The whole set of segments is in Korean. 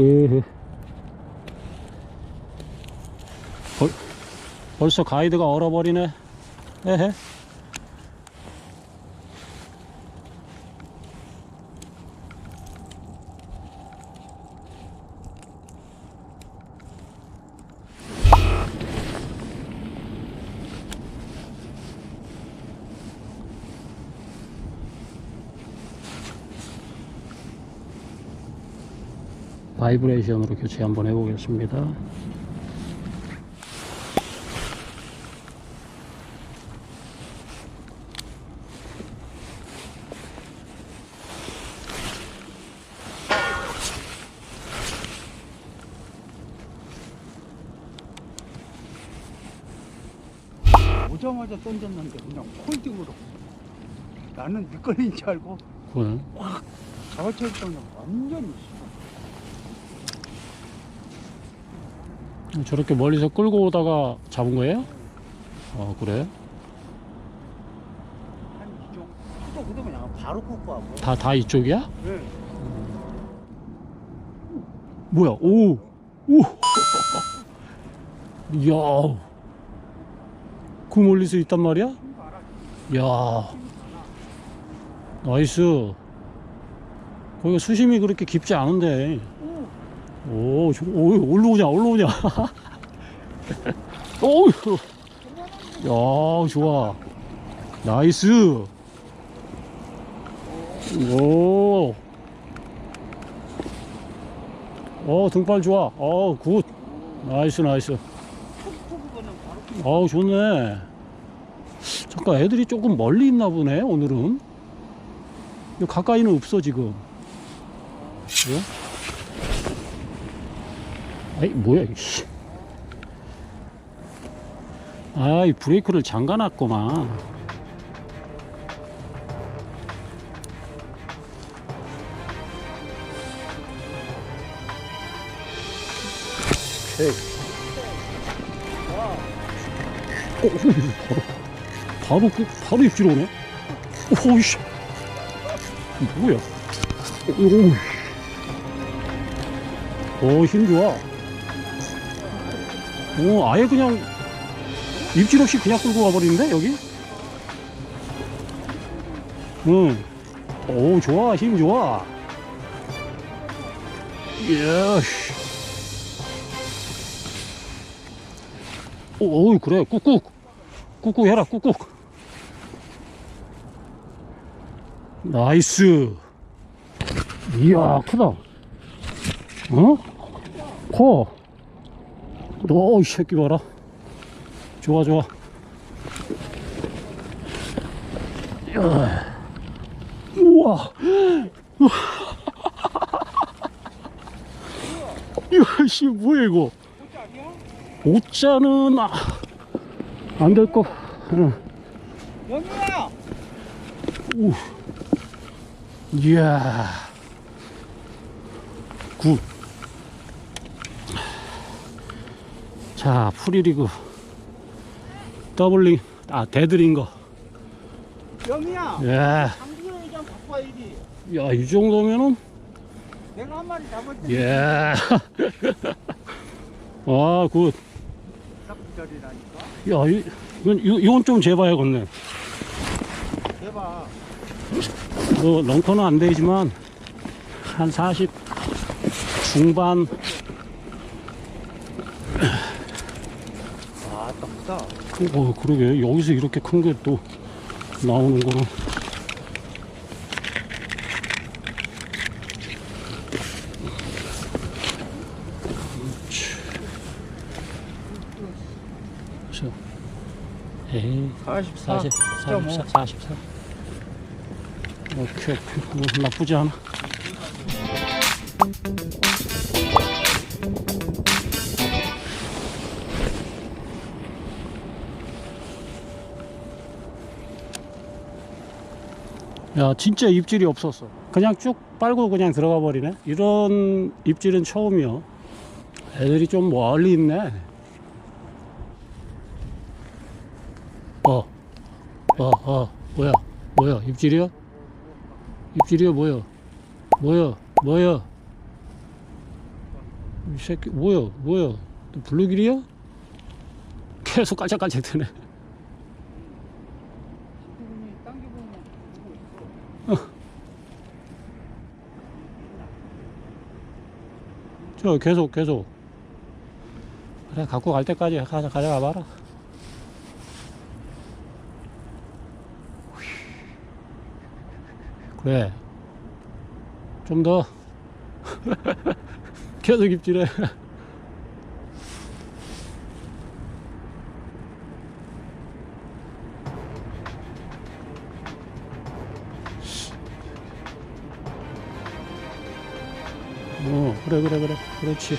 예. 벌, 벌써 가이드가 얼어버리네. 에헤. 바이브레이션으로 교체 한번 해보겠습니다. 오자마자 던졌는데 그냥 홀딩으로 나는 미끌린 줄 알고 네. 잡아채었더니 완전히 저렇게 멀리서 끌고 오다가 잡은 거예요? 아 그래? 한이 그냥 바로 하고 다 다 이쪽이야? 네. 뭐야? 오, 오, 이야, 그 멀리서 있단 말이야? 야, 나이스. 거기가 수심이 그렇게 깊지 않은데. 오, 저, 오, 올라오냐, 올라오냐. 오, 야, 좋아. 나이스. 오. 어, 등발 좋아. 어, 굿. 나이스, 나이스. 어우, 좋네. 잠깐, 애들이 조금 멀리 있나 보네, 오늘은. 가까이는 없어, 지금. 예? 아이, 뭐야, 이씨. 아이, 브레이크를 잠가놨구만. 어, 바로, 바로, 그- 바로 입질 오네? 오이씨. 뭐야? 오, 오, 힘 좋아. 오, 아예 그냥 입질 없이 그냥 끌고 가버리는데, 여기? 응. 오, 좋아, 힘 좋아. 예, 씨. 오, 오, 그래, 꾹꾹. 꾹꾹 해라, 꾹꾹. 나이스. 이야, 크다. 어? 커. 너, 이 새끼 봐라. 좋아, 좋아. 야. 우와. 이거, 씨, 뭐야, 이거. 옷자는 아, 안될 거. 응. 영희야! 오. 이야. 굿. 자, 프리리그. 더블링, 아, 데드린 거. 영희야! 예. 장기영 좀 갖고 와야지 야, 이 정도면은, 내가 한 마리 잡을 때 예. 아, 굿. 야, 이, 이건, 이건- 이건 좀 재봐야겠네. 대박 뭐, 런커는 안 되지만, 한 40 중반, 아 딱다 어, 그러게. 여기서 이렇게 큰 게 또 나오는 거는. 그렇죠. 에이, 44 40, 44, 44. 오케이, 오케이. 뭐, 나쁘지 않아. 야 진짜 입질이 없었어. 그냥 쭉 빨고 그냥 들어가 버리네. 이런 입질은 처음이요 애들이 좀 멀리 있네. 어, 어, 어, 뭐야, 뭐야, 입질이야? 입질이야, 뭐야, 뭐야, 뭐야, 이 새끼 뭐야? 뭐야? 또 블루길이야? 계속 깔짝깔짝 되네 지금이 당겨보면 보고 있어. 저 계속 계속. 그래 갖고 갈 때까지 가져, 가져가 봐라. 그래. 좀 더. 계속 입질해 그래 그래 그래. 그렇지.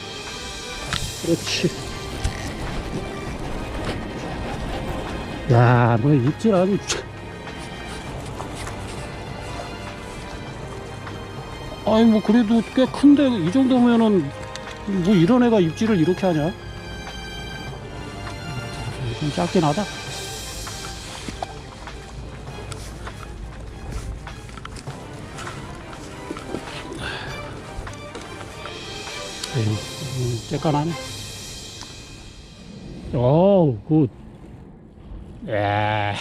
그렇지. 야너 입질 아주 참. 아니 뭐 그래도 꽤 큰데 이 정도면은 뭐 이런 애가 입질을 이렇게 하냐? 좀 작긴 하다 쬐깐하네. 어우, 굿. 예.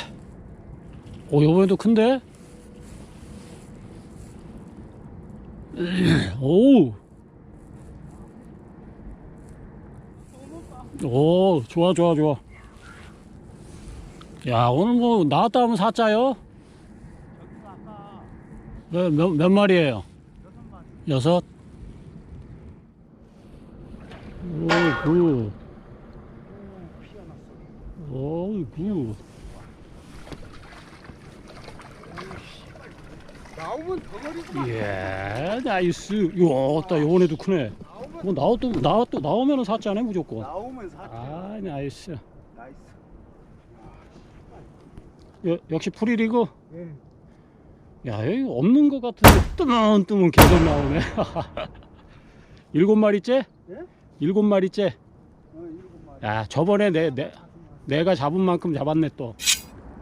오, 요번에도 큰데? 오. 오, 좋아, 좋아, 좋아. 야, 오늘 뭐, 나왔다 하면 아까 몇, 몇, 몇 마리예요? 여섯 마리. 여섯? 오, 굿. 나오면 덩어리구만. 예, 나이스. 이야, 따 요번에도 크네. 뭐 나와도 나와도 나오면은 사자네 무조건. 나오면 사자. 아, 나이스. 나이스. 여, 역시 프리리그. 예. 야, 여기 없는 것 같은데 뜨문 뜨문 계속 나오네. 일곱 마리째? 예? 일곱 마리째. 어, 일곱 마리. 야, 저번에 내, 내. 내가 잡은 만큼 잡았네 또.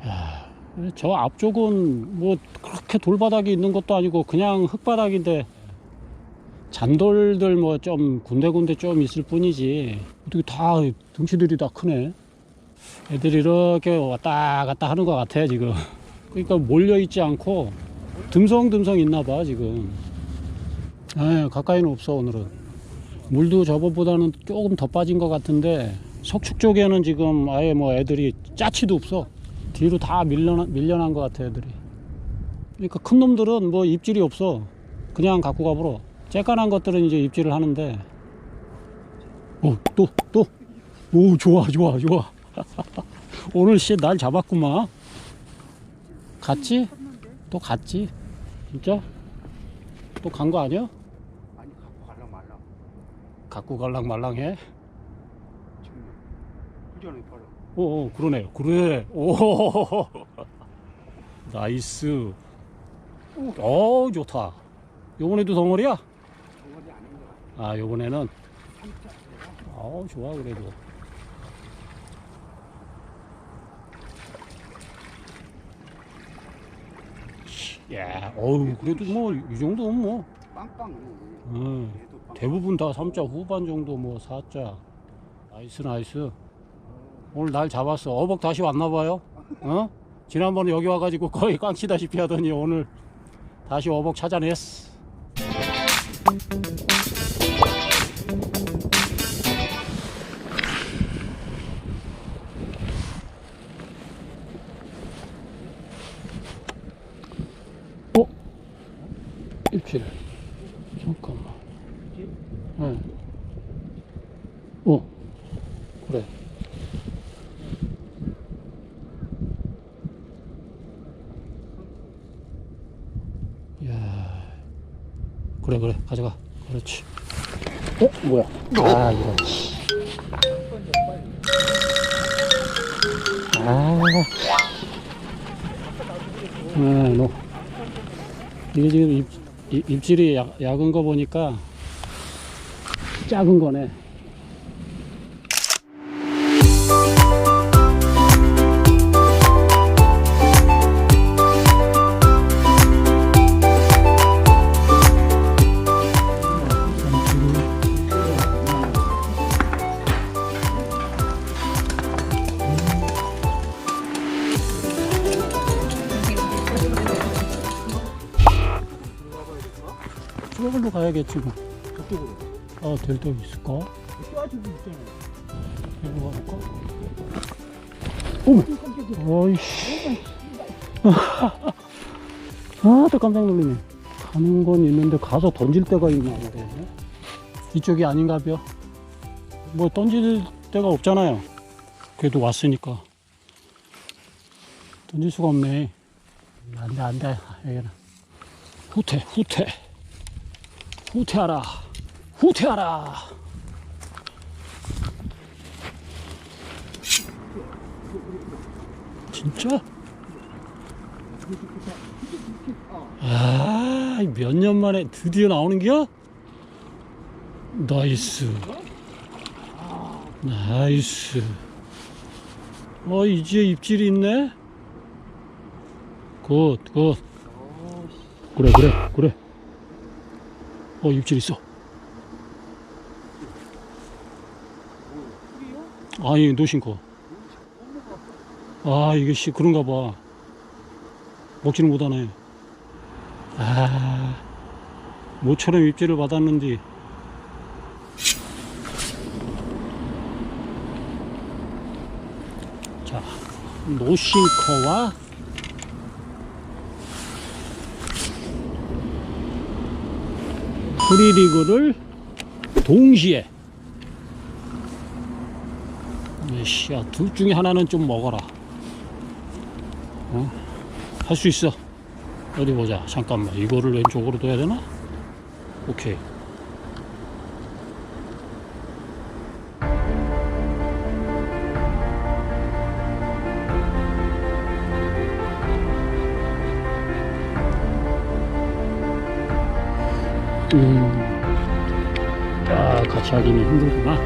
야, 저 앞쪽은 뭐 그렇게 돌바닥이 있는 것도 아니고 그냥 흙바닥인데 잔돌들 뭐 좀 군데군데 좀 있을 뿐이지 어떻게 다 등치들이 다 크네. 애들이 이렇게 왔다 갔다 하는 것 같아 지금. 그러니까 몰려 있지 않고 듬성듬성 있나 봐 지금. 에 가까이는 없어 오늘은. 물도 저번보다는 조금 더 빠진 것 같은데 석축 쪽에는 지금 아예 뭐 애들이 짜치도 없어. 뒤로 다 밀려 밀려난 것 같아 애들이. 그러니까 큰 놈들은 뭐 입질이 없어. 그냥 갖고 가버려. 쬐깐한 것들은 이제 입질을 하는데. 어또 또. 오 좋아 좋아 좋아. 오늘 씨 날 잡았구만. 갔지? 또 갔지? 진짜? 또 간 거 아니야? 갖고 갈랑 말랑해? 지금 그 전에 바로. 오, 오 그러네. 그래. 오, 나이스. 오, 좋다. 요번에도 덩어리야? 덩어리 아닌 거 같아. 아, 요번에는. 어, 좋아, 그래도. 야, 어우, 그래도 뭐, 이 정도는 뭐, 빵빵. 음, 얘도 빵. 대부분 다 3자 후반 정도 뭐 4자. 나이스, 나이스. 오늘 날 잡았어. 어복 다시 왔나 봐요. 어? 지난번에 여기 와가지고 거의 깡치다시피 하더니 오늘 다시 어복 찾아냈어. 어? 입질. 잠깐만. 네. 어, 그래. 야, 그래 그래 가져가. 그렇지. 어, 뭐야? 아 이런. 아, 아, 너 이게 지금 입, 입 입질이 약, 약은 거 보니까 작은 거네. 저걸로 가야겠지 뭐. 저쪽으로. 아, 될데 있을까? 저쪽도 있잖아요. 이리로 가볼까? 어머! 어이씨. 아, 또 깜짝 놀랐네. 가는 건 있는데 가서 던질 데가 있나 보네. 이쪽이 아닌가 봐. 뭐 던질 데가 없잖아요. 그래도 왔으니까. 던질 수가 없네. 안 돼, 안 돼. 여기는. 후퇴, 후퇴. 후퇴하라. 후퇴하라. 진짜? 아, 몇 년 만에 드디어 나오는 기야? 나이스. 나이스. 어, 이제 입질이 있네? 굿, 굿. 그래, 그래, 그래. 어, 입질 있어. 아니, 노신코. 아, 이게 씨, 그런가 봐. 먹지는 못하네. 아, 모처럼 입질을 받았는데. 자, 노싱커와 프리리그를 동시에 씨야 둘 중에 하나는 좀 먹어라. 어? 할 수 있어. 어디 보자. 잠깐만. 이거를 왼쪽으로 둬야 되나? 오케이 음, 아, 같이 하기는 힘들구나.